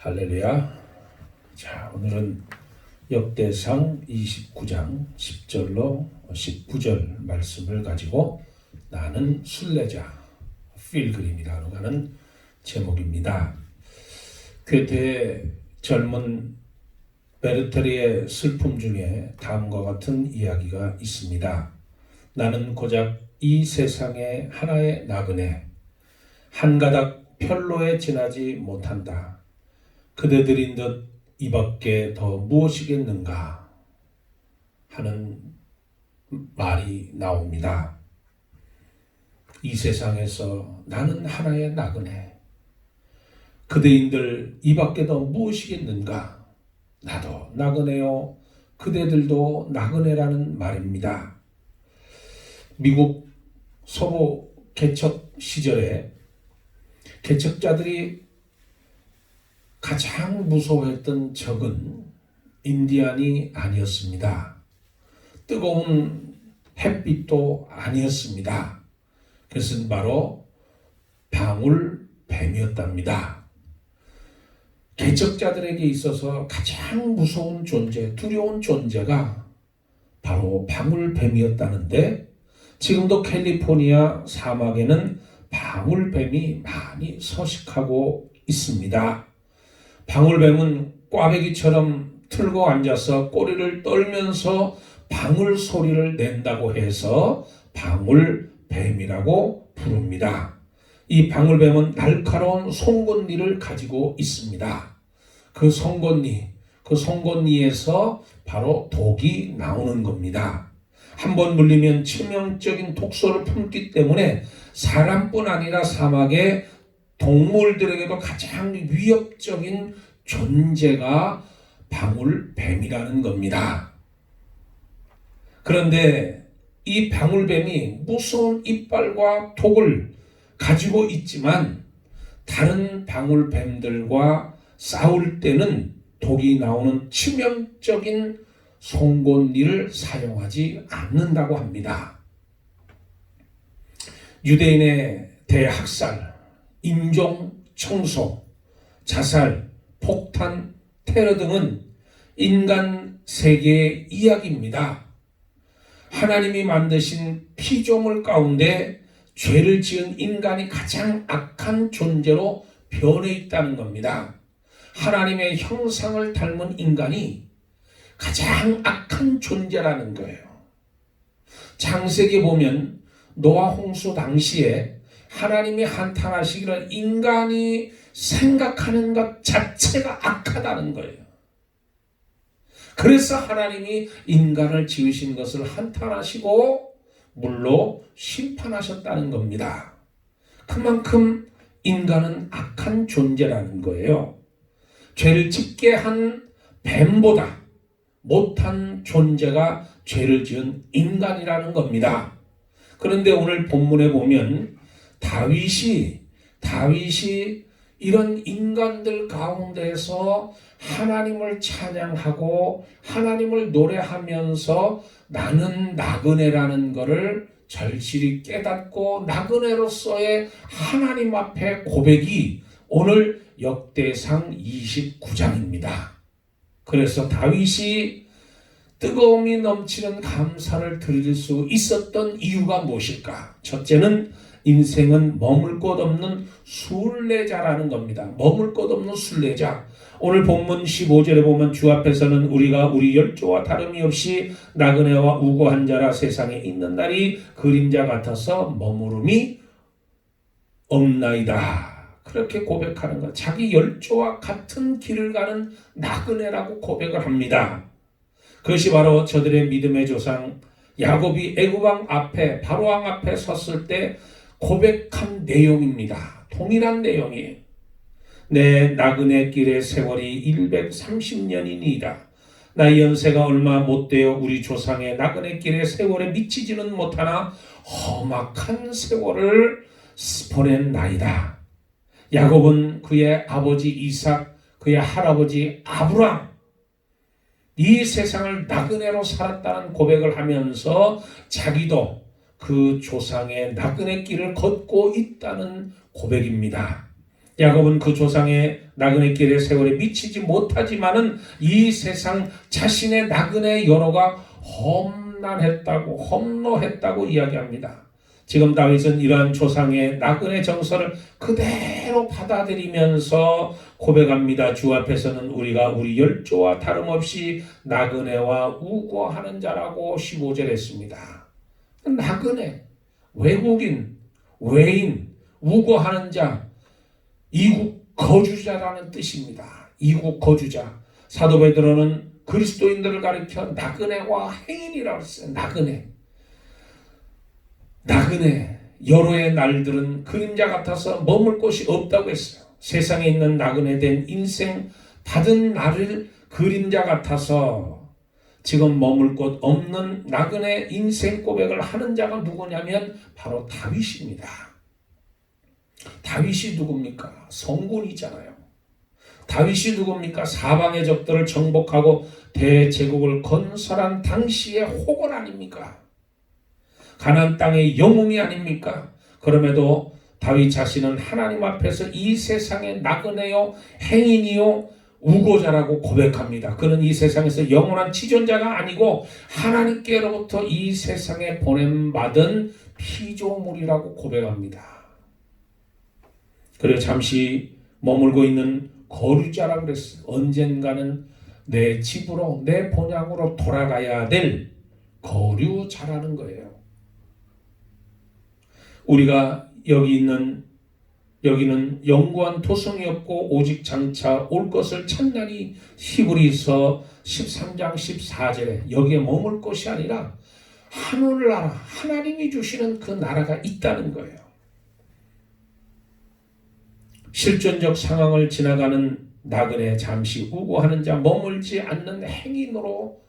할렐루야. 자, 오늘은 역대상 29장 10절로 19절 말씀을 가지고 나는 순례자 필그림이라고 하는 제목입니다. 괴테의 젊은 베르테리의 슬픔 중에 다음과 같은 이야기가 있습니다. 나는 고작 이 세상의 하나의 나그네 한 가닥 편로에 지나지 못한다. 그대들인 듯 이밖에 더 무엇이겠는가 하는 말이 나옵니다. 이 세상에서 나는 하나의 나그네. 그대인들 이밖에 더 무엇이겠는가? 나도 나그네요. 그대들도 나그네라는 말입니다. 미국 서부 개척 시절에 개척자들이 가장 무서워했던 적은 인디안이 아니었습니다. 뜨거운 햇빛도 아니었습니다. 그것은 바로 방울뱀이었답니다. 개척자들에게 있어서 가장 무서운 존재, 두려운 존재가 바로 방울뱀이었다는데 지금도 캘리포니아 사막에는 방울뱀이 많이 서식하고 있습니다. 방울뱀은 꽈배기처럼 틀고 앉아서 꼬리를 떨면서 방울 소리를 낸다고 해서 방울뱀이라고 부릅니다. 이 방울뱀은 날카로운 송곳니를 가지고 있습니다. 그 송곳니, 그 송곳니에서 바로 독이 나오는 겁니다. 한 번 물리면 치명적인 독소를 품기 때문에 사람뿐 아니라 사막의 동물들에게도 가장 위협적인 존재가 방울뱀이라는 겁니다. 그런데 이 방울뱀이 무서운 이빨과 독을 가지고 있지만 다른 방울뱀들과 싸울 때는 독이 나오는 치명적인 송곳니를 사용하지 않는다고 합니다. 유대인의 대학살, 인종 청소, 자살, 폭탄, 테러 등은 인간 세계의 이야기입니다. 하나님이 만드신 피조물 가운데 죄를 지은 인간이 가장 악한 존재로 변해 있다는 겁니다. 하나님의 형상을 닮은 인간이 가장 악한 존재라는 거예요. 장세기 보면 노아 홍수 당시에 하나님이 한탄하시기를 인간이 생각하는 것 자체가 악하다는 거예요. 그래서 하나님이 인간을 지으신 것을 한탄하시고 물로 심판하셨다는 겁니다. 그만큼 인간은 악한 존재라는 거예요. 죄를 짓게 한 뱀보다 못한 존재가 죄를 지은 인간이라는 겁니다. 그런데 오늘 본문에 보면 다윗이 다윗이 이런 인간들 가운데서 하나님을 찬양하고 하나님을 노래하면서 나는 나그네라는 것을 절실히 깨닫고 나그네로서의 하나님 앞에 고백이 오늘 역대상 29장입니다. 그래서 다윗이 뜨거움이 넘치는 감사를 드릴 수 있었던 이유가 무엇일까? 첫째는 인생은 머물 곳 없는 순례자라는 겁니다. 머물 곳 없는 순례자. 오늘 본문 15절에 보면 주 앞에서는 우리가 우리 열조와 다름이 없이 나그네와 우고한 자라 세상에 있는 날이 그림자 같아서 머무름이 없나이다. 그렇게 고백하는 것. 자기 열조와 같은 길을 가는 나그네라고 고백을 합니다. 그것이 바로 저들의 믿음의 조상 야곱이 애굽왕 앞에 바로왕 앞에 섰을 때 고백한 내용입니다. 동일한 내용이에요. 내 나그네 길의 세월이 130년이니이다. 나의 연세가 얼마 못 되어 우리 조상의 나그네 길의 세월에 미치지는 못하나 험악한 세월을 보낸 나이다. 야곱은 그의 아버지 이삭, 그의 할아버지 아브람, 이 세상을 나그네로 살았다는 고백을 하면서 자기도 그 조상의 나그네 길을 걷고 있다는 고백입니다. 야곱은 그 조상의 나그네 길의 세월에 미치지 못하지만은 이 세상 자신의 나그네 연호가 험난했다고 험노했다고 이야기합니다. 지금 다윗은 이러한 조상의 나그네 정서를 그대로 받아들이면서 고백합니다. 주 앞에서는 우리가 우리 열조와 다름없이 나그네와 우고하는 자라고 15절 했습니다. 나그네, 외국인, 외인, 우고하는 자, 이국 거주자라는 뜻입니다. 이국 거주자. 사도 베드로는 그리스도인들을 가리켜 나그네와 행인이라고 했어요. 나그네. 나그네. 여로의 날들은 그림자 같아서 머물 곳이 없다고 했어요. 세상에 있는 나그네 된 인생 받은 날을 그림자 같아서 지금 머물 곳 없는 나그네 인생 고백을 하는 자가 누구냐면 바로 다윗입니다. 다윗이 누굽니까? 성군이잖아요. 다윗이 누굽니까? 사방의 적들을 정복하고 대제국을 건설한 당시의 호건 아닙니까? 가나안 땅의 영웅이 아닙니까? 그럼에도 다윗 자신은 하나님 앞에서 이 세상의 나그네요 행인이요 우고자라고 고백합니다. 그는 이 세상에서 영원한 지존자가 아니고 하나님께로부터 이 세상에 보냄받은 피조물이라고 고백합니다. 그리고 잠시 머물고 있는 거류자라고 그랬어요. 언젠가는 내 집으로 내 본향으로 돌아가야 될 거류자라는 거예요. 우리가 여기 있는 여기는 영구한 도성이었고 오직 장차 올 것을 찾나니 히브리서 13장 14절에 여기에 머물 곳이 아니라 하늘나라 하나님이 주시는 그 나라가 있다는 거예요. 실존적 상황을 지나가는 나그네 잠시 우고하는 자 머물지 않는 행인으로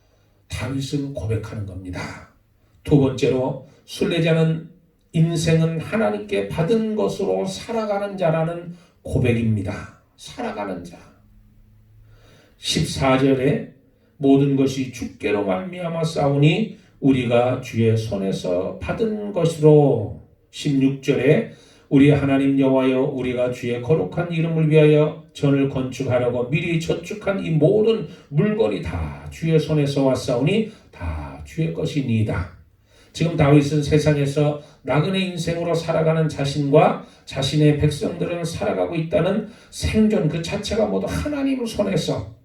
다윗은 고백하는 겁니다. 두 번째로 순례자는 인생은 하나님께 받은 것으로 살아가는 자라는 고백입니다. 살아가는 자. 14절에 모든 것이 주께로 말미암아 싸우니 우리가 주의 손에서 받은 것으로 16절에 우리 하나님 여호와여 우리가 주의 거룩한 이름을 위하여 전을 건축하려고 미리 저축한 이 모든 물건이 다 주의 손에서 왔사오니 다 주의 것이니이다. 지금 다윗은 세상에서 나그네 인생으로 살아가는 자신과 자신의 백성들은 살아가고 있다는 생존 그 자체가 모두 하나님 손에서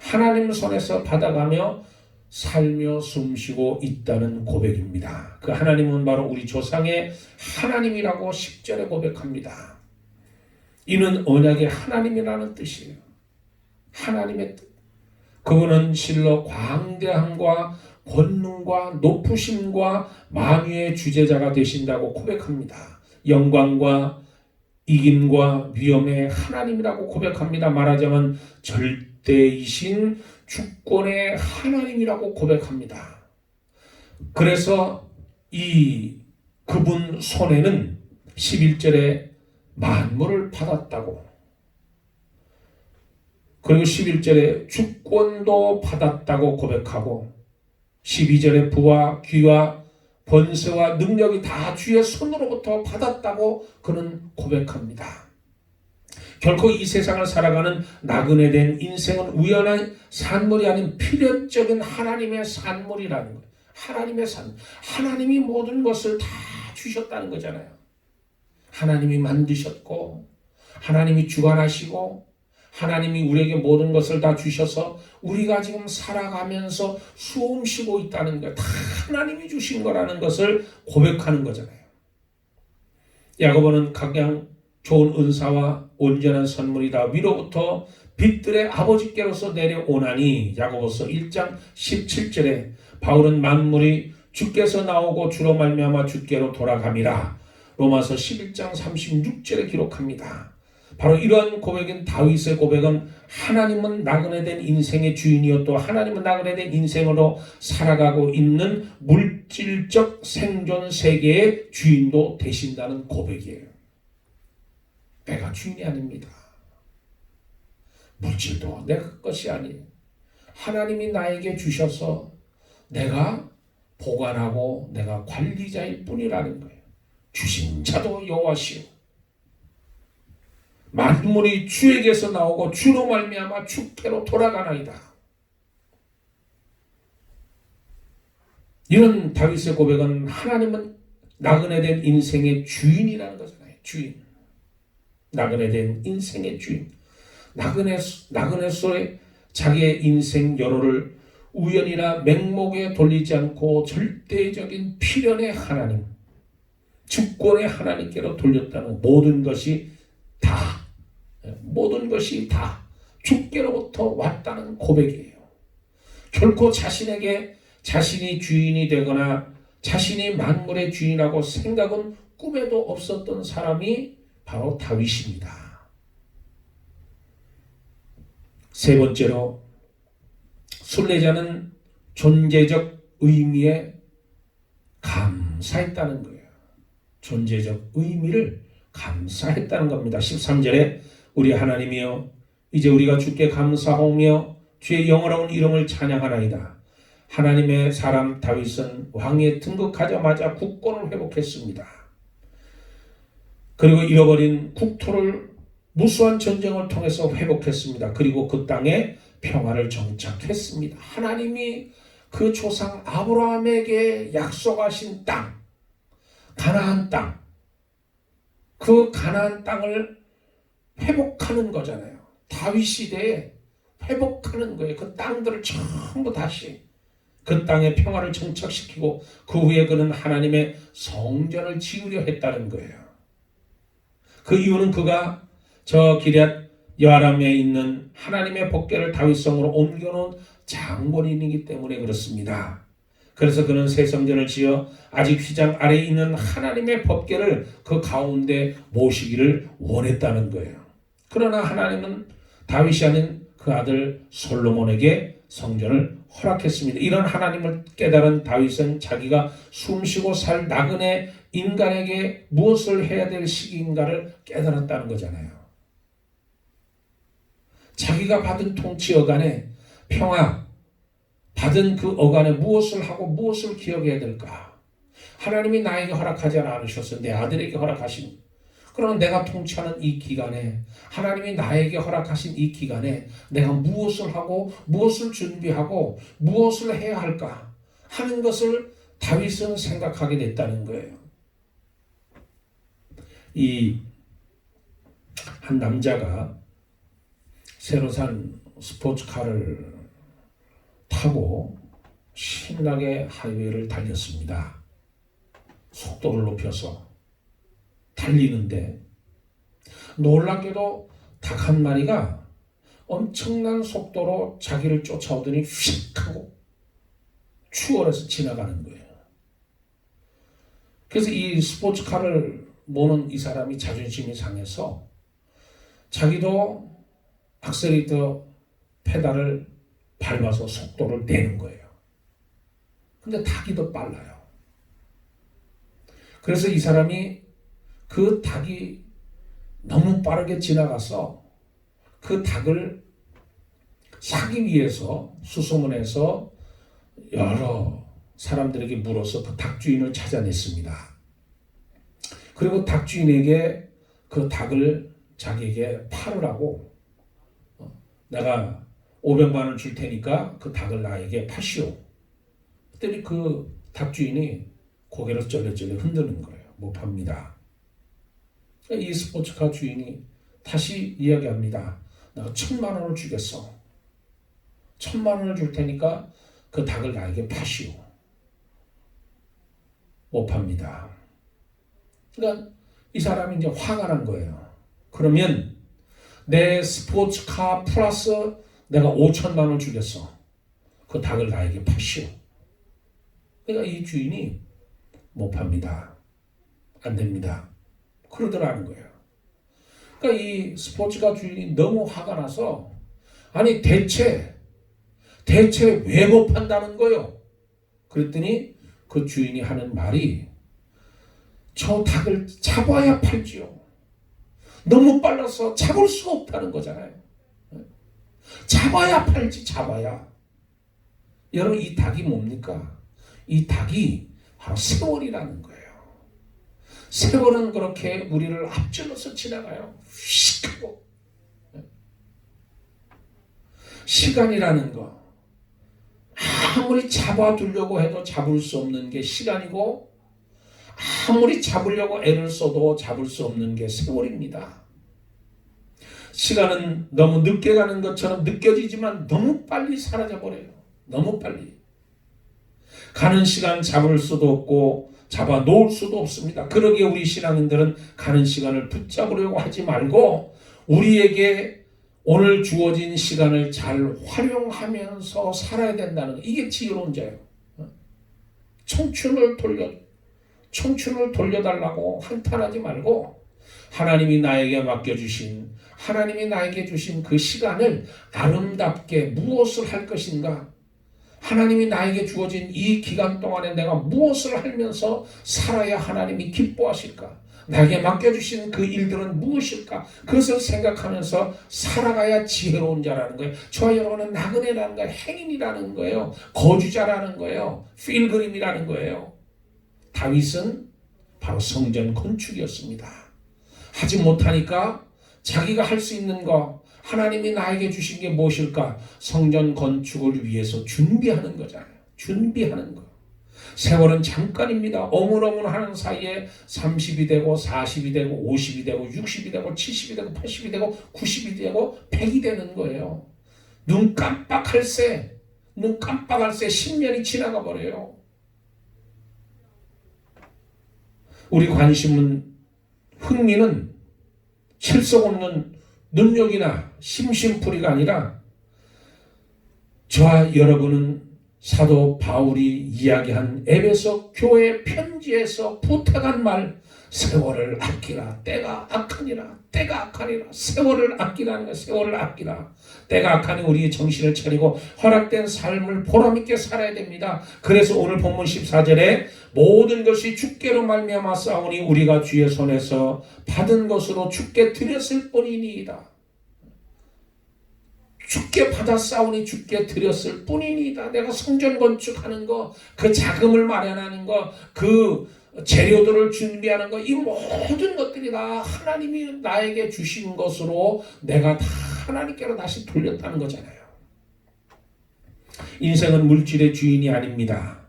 하나님 손에서 받아가며 살며 숨쉬고 있다는 고백입니다. 그 하나님은 바로 우리 조상의 하나님이라고 10절에 고백합니다. 이는 언약의 하나님이라는 뜻이에요. 하나님의 뜻. 그분은 실로 광대함과 권능과 높으심과 만유의 주제자가 되신다고 고백합니다. 영광과 이김과 위엄의 하나님이라고 고백합니다. 말하자면 절대이신 주권의 하나님이라고 고백합니다. 그래서 이 그분 손에는 11절에 만물을 받았다고 그리고 11절에 주권도 받았다고 고백하고 12절에 부와 귀와 번세와 능력이 다 주의 손으로부터 받았다고 그는 고백합니다. 결코 이 세상을 살아가는 나그네 된 인생은 우연한 산물이 아닌 필연적인 하나님의 산물이라는 거예요. 하나님의 산. 하나님이 모든 것을 다 주셨다는 거잖아요. 하나님이 만드셨고, 하나님이 주관하시고, 하나님이 우리에게 모든 것을 다 주셔서 우리가 지금 살아가면서 숨 쉬고 있다는 것, 다 하나님이 주신 거라는 것을 고백하는 거잖아요. 야고보는 각양 좋은 은사와 온전한 선물이다 위로부터 빛들의 아버지께로서 내려오나니 야고보서 1장 17절에 바울은 만물이 주께서 나오고 주로 말미암아 주께로 돌아감이라 로마서 11장 36절에 기록합니다. 바로 이러한 고백인 다윗의 고백은 하나님은 나그네 된 인생의 주인이요 또 하나님은 나그네 된 인생으로 살아가고 있는 물질적 생존 세계의 주인도 되신다는 고백이에요. 내가 주인이 아닙니다. 물질도 내 것이 아니에요. 하나님이 나에게 주셔서 내가 보관하고 내가 관리자일 뿐이라는 거예요. 주신 자도 여호와시오. 만물이 주에게서 나오고 주로 말미암아 주께로 돌아가나이다. 이런 다윗의 고백은 하나님은 나그네 된 인생의 주인이라는 거잖아요. 주인. 나그네 된 인생의 주인. 나그네 나그네소의 자기의 인생 여로를 우연이나 맹목에 돌리지 않고 절대적인 필연의 하나님, 주권의 하나님께로 돌렸다는 모든 것이 다 모든 것이 다 주께로부터 왔다는 고백이에요. 결코 자신에게 자신이 주인이 되거나 자신이 만물의 주인하고 생각은 꿈에도 없었던 사람이 바로 다윗입니다. 세 번째로 순례자는 존재적 의미에 감사했다는 거예요. 존재적 의미를 감사했다는 겁니다. 13절에 우리 하나님이여 이제 우리가 주께 감사하며 주의 영어로운 이름을 찬양하나이다. 하나님의 사람 다윗은 왕위에 등극하자마자 국권을 회복했습니다. 그리고 잃어버린 국토를 무수한 전쟁을 통해서 회복했습니다. 그리고 그 땅에 평화를 정착했습니다. 하나님이 그 조상 아브라함에게 약속하신 땅, 가나안 땅, 그 가나안 땅을 회복하는 거잖아요. 다윗 시대에 회복하는 거예요. 그 땅들을 전부 다시 그 땅에 평화를 정착시키고 그 후에 그는 하나님의 성전을 지으려 했다는 거예요. 그 이유는 그가 저 기럇 여아람에 있는 하나님의 법궤를 다윗성으로 옮겨놓은 장본인이기 때문에 그렇습니다. 그래서 그는 새 성전을 지어 아직 휘장 아래에 있는 하나님의 법궤를 그 가운데 모시기를 원했다는 거예요. 그러나 하나님은 다윗이 아닌 그 아들 솔로몬에게 성전을 허락했습니다. 이런 하나님을 깨달은 다윗은 자기가 숨쉬고 살 나그네 인간에게 무엇을 해야 될 시기인가를 깨달았다는 거잖아요. 자기가 받은 통치 어간에 평화, 받은 그 어간에 무엇을 하고 무엇을 기억해야 될까? 하나님이 나에게 허락하지 않으셔서 내 아들에게 허락하신 그러면 내가 통치하는 이 기간에 하나님이 나에게 허락하신 이 기간에 내가 무엇을 하고 무엇을 준비하고 무엇을 해야 할까 하는 것을 다윗은 생각하게 됐다는 거예요. 이 한 남자가 새로 산 스포츠카를 타고 신나게 하이웨이를 달렸습니다. 속도를 높여서 달리는데 놀랍게도 닭 한 마리가 엄청난 속도로 자기를 쫓아오더니 휙 하고 추월해서 지나가는 거예요. 그래서 이 스포츠카를 모는 이 사람이 자존심이 상해서 자기도 악셀레이터 페달을 밟아서 속도를 내는 거예요. 근데 닭이 더 빨라요. 그래서 이 사람이 그 닭이 너무 빠르게 지나가서 그 닭을 사기 위해서 수소문해서 여러 사람들에게 물어서 그 닭 주인을 찾아냈습니다. 그리고 닭 주인에게 그 닭을 자기에게 팔으라고 어, 내가 500만 원 줄 테니까 그 닭을 나에게 파시오. 그랬더니 그 닭 주인이 고개를 쩔레쩔레 흔드는 거예요. 못 팝니다. 이 스포츠카 주인이 다시 이야기합니다. 내가 천만 원을 주겠어. 천만 원을 줄 테니까 그 닭을 나에게 파시오. 못 팝니다. 그러니까 이 사람이 이제 화가 난 거예요. 그러면 내 스포츠카 플러스 내가 5천만 원을 주겠어. 그 닭을 나에게 파시오. 그러니까 이 주인이 못 팝니다. 안 됩니다. 그러더라는 거예요. 그러니까 이 스포츠카 주인이 너무 화가 나서 아니 대체 대체 왜 못 판다는 거요? 그랬더니 그 주인이 하는 말이 저 닭을 잡아야 팔지요. 너무 빨라서 잡을 수가 없다는 거잖아요. 잡아야 팔지 잡아야. 여러분 이 닭이 뭡니까? 이 닭이 바로 세월이라는 거예요. 세월은 그렇게 우리를 앞질러서 지나가요. 휙 하고. 시간이라는 거. 아무리 잡아두려고 해도 잡을 수 없는 게 시간이고, 아무리 잡으려고 애를 써도 잡을 수 없는 게 세월입니다. 시간은 너무 늦게 가는 것처럼 느껴지지만 너무 빨리 사라져버려요. 너무 빨리. 가는 시간 잡을 수도 없고 잡아 놓을 수도 없습니다. 그러기에 우리 신앙인들은 가는 시간을 붙잡으려고 하지 말고 우리에게 오늘 주어진 시간을 잘 활용하면서 살아야 된다는 거. 이게 지혜로운 자예요. 청춘을 돌려 청춘을 돌려달라고 한탄하지 말고 하나님이 나에게 맡겨주신 하나님이 나에게 주신 그 시간을 아름답게 무엇을 할 것인가 하나님이 나에게 주어진 이 기간 동안에 내가 무엇을 하면서 살아야 하나님이 기뻐하실까? 나에게 맡겨주신 그 일들은 무엇일까? 그것을 생각하면서 살아가야 지혜로운 자라는 거예요. 저와 여러분은 나그네라는 거예요. 행인이라는 거예요. 거주자라는 거예요. 필그림이라는 거예요. 다윗은 바로 성전 건축이었습니다. 하지 못하니까 자기가 할 수 있는 거 하나님이 나에게 주신 게 무엇일까? 성전 건축을 위해서 준비하는 거잖아요. 준비하는 거. 세월은 잠깐입니다. 어물어물 하는 사이에 30이 되고 40이 되고 50이 되고 60이 되고 70이 되고 80이 되고 90이 되고 100이 되는 거예요. 눈 깜빡할 새, 눈 깜빡할 새 10년이 지나가 버려요. 우리 관심은 흥미는 실속 없는 능력이나 심심풀이가 아니라 저와 여러분은 사도 바울이 이야기한 에베소 교회 편지에서 부탁한 말 세월을 아끼라 때가 악하니라 때가 악하니라 세월을 아끼라는 거 세월을 아끼라 때가 악하니 우리의 정신을 차리고 허락된 삶을 보람있게 살아야 됩니다. 그래서 오늘 본문 14절에 모든 것이 주께로 말미암아 싸우니 우리가 주의 손에서 받은 것으로 주께 드렸을 뿐이니이다. 주께 받아 싸우니 주께 드렸을 뿐이니이다. 내가 성전 건축하는 거, 그 자금을 마련하는 거, 그 재료들을 준비하는 거, 이 모든 것들이 다 하나님이 나에게 주신 것으로 내가 다 하나님께로 다시 돌렸다는 거잖아요. 인생은 물질의 주인이 아닙니다.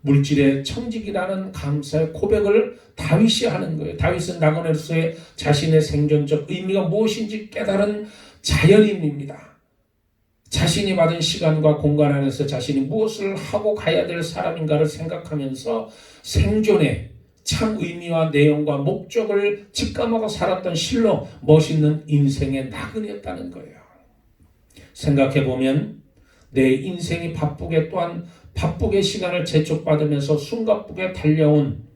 물질의 청직이라는 감사의 고백을 다윗이 하는 거예요. 다윗은 나그네로서의 자신의 생존적 의미가 무엇인지 깨달은 자연인입니다. 자신이 받은 시간과 공간 안에서 자신이 무엇을 하고 가야 될 사람인가를 생각하면서 생존의 참 의미와 내용과 목적을 직감하고 살았던 실로 멋있는 인생의 나그네였다는 거예요. 생각해 보면 내 인생이 바쁘게 또한 바쁘게 시간을 재촉받으면서 숨가쁘게 달려온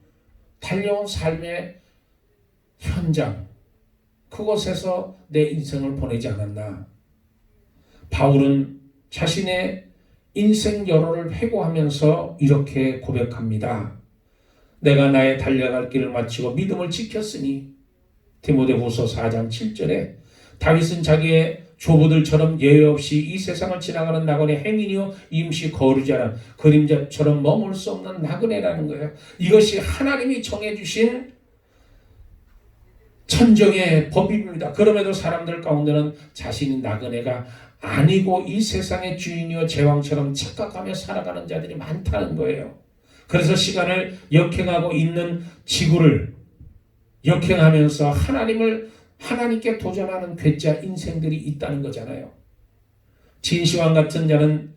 달려온 삶의 현장 그곳에서 내 인생을 보내지 않았나 바울은 자신의 인생 여로를 회고하면서 이렇게 고백합니다. 내가 나의 달려갈 길을 마치고 믿음을 지켰으니 디모데후서 4장 7절에 다윗은 자기의 조부들처럼 예외 없이 이 세상을 지나가는 나그네 행인이요 임시 거류자라 그림자처럼 머물 수 없는 나그네라는 거예요. 이것이 하나님이 정해주신 천정의 법입니다. 그럼에도 사람들 가운데는 자신이 나그네가 아니고 이 세상의 주인이요 제왕처럼 착각하며 살아가는 자들이 많다는 거예요. 그래서 시간을 역행하고 있는 지구를 역행하면서 하나님을 하나님께 도전하는 괴짜 인생들이 있다는 거잖아요. 진시황 같은 자는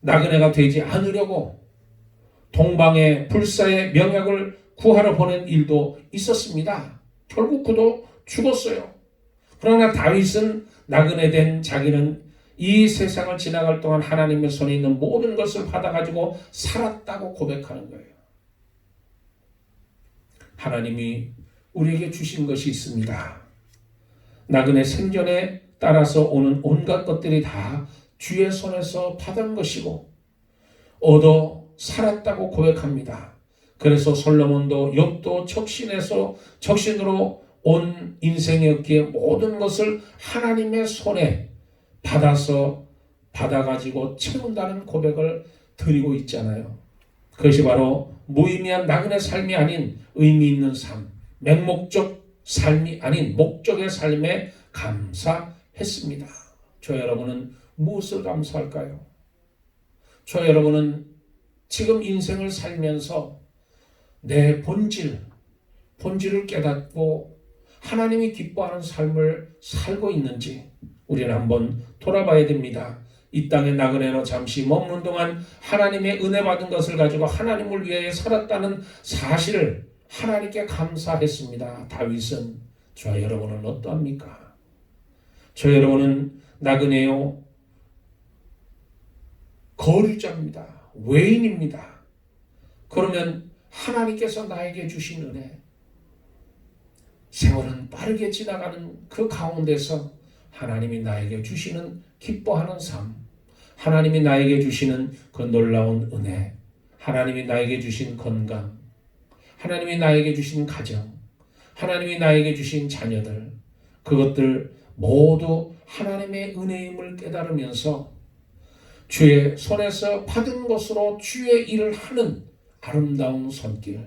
나그네가 되지 않으려고 동방의 불사의 명약을 구하러 보낸 일도 있었습니다. 결국 그도 죽었어요. 그러나 다윗은 나그네 된 자기는 이 세상을 지나갈 동안 하나님의 손에 있는 모든 것을 받아가지고 살았다고 고백하는 거예요. 하나님이 우리에게 주신 것이 있습니다. 나그네 생전에 따라서 오는 온갖 것들이 다 주의 손에서 받은 것이고 얻어 살았다고 고백합니다. 그래서 솔로몬도 욥도 적신에서 적신으로 온 인생이었기에 모든 것을 하나님의 손에 받아서 받아가지고 채운다는 고백을 드리고 있잖아요. 그것이 바로 무의미한 나그네 삶이 아닌 의미 있는 삶, 맹목적 삶이 아닌 목적의 삶에 감사했습니다. 저 여러분은 무엇을 감사할까요? 저 여러분은 지금 인생을 살면서 내 본질, 본질을 깨닫고 하나님이 기뻐하는 삶을 살고 있는지 우리는 한번 돌아봐야 됩니다. 이 땅의 나그네로 잠시 머무는 동안 하나님의 은혜 받은 것을 가지고 하나님을 위해 살았다는 사실을 하나님께 감사했습니다. 다윗은 저와 여러분은 어떠합니까? 저 여러분은 나그네요 거류자입니다. 외인입니다. 그러면 하나님께서 나에게 주신 은혜 세월은 빠르게 지나가는 그 가운데서 하나님이 나에게 주시는 기뻐하는 삶, 하나님이 나에게 주시는 그 놀라운 은혜, 하나님이 나에게 주신 건강, 하나님이 나에게 주신 가정, 하나님이 나에게 주신 자녀들, 그것들 모두 하나님의 은혜임을 깨달으면서 주의 손에서 받은 것으로 주의 일을 하는 아름다운 손길.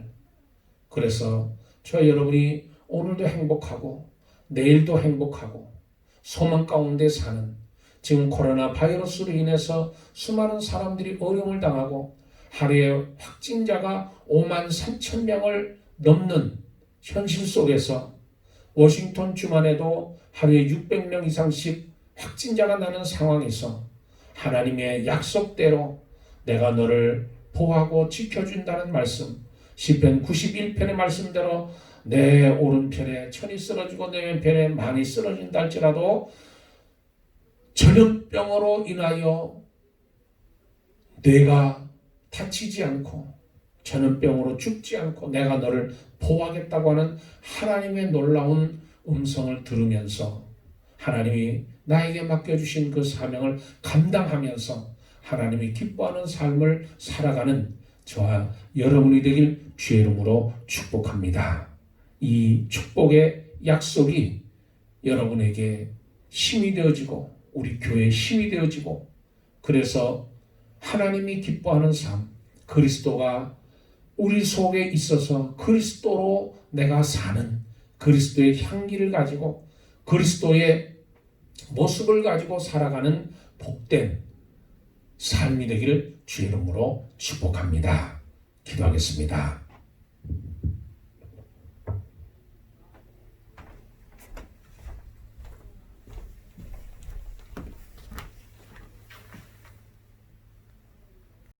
그래서 저 여러분이 오늘도 행복하고 내일도 행복하고 소망 가운데 사는 지금 코로나 바이러스로 인해서 수많은 사람들이 어려움을 당하고 하루에 확진자가 5만 3천 명을 넘는 현실 속에서 워싱턴 주만 해도 하루에 600명 이상씩 확진자가 나는 상황에서 하나님의 약속대로 내가 너를 보호하고 지켜준다는 말씀 시편 91편의 말씀대로 내 오른편에 천이 쓰러지고 내 왼편에 많이 쓰러진다 할지라도 전염병으로 인하여 내가 다치지 않고 전염병으로 죽지 않고 내가 너를 보호하겠다고 하는 하나님의 놀라운 음성을 들으면서 하나님이 나에게 맡겨주신 그 사명을 감당하면서 하나님이 기뻐하는 삶을 살아가는 저와 여러분이 되길 주의 이름으로 축복합니다. 이 축복의 약속이 여러분에게 힘이 되어지고 우리 교회의 힘이 되어지고 그래서 하나님이 기뻐하는 삶 그리스도가 우리 속에 있어서 그리스도로 내가 사는 그리스도의 향기를 가지고 그리스도의 모습을 가지고 살아가는 복된 삶이 되기를 주의 이름으로 축복합니다. 기도하겠습니다.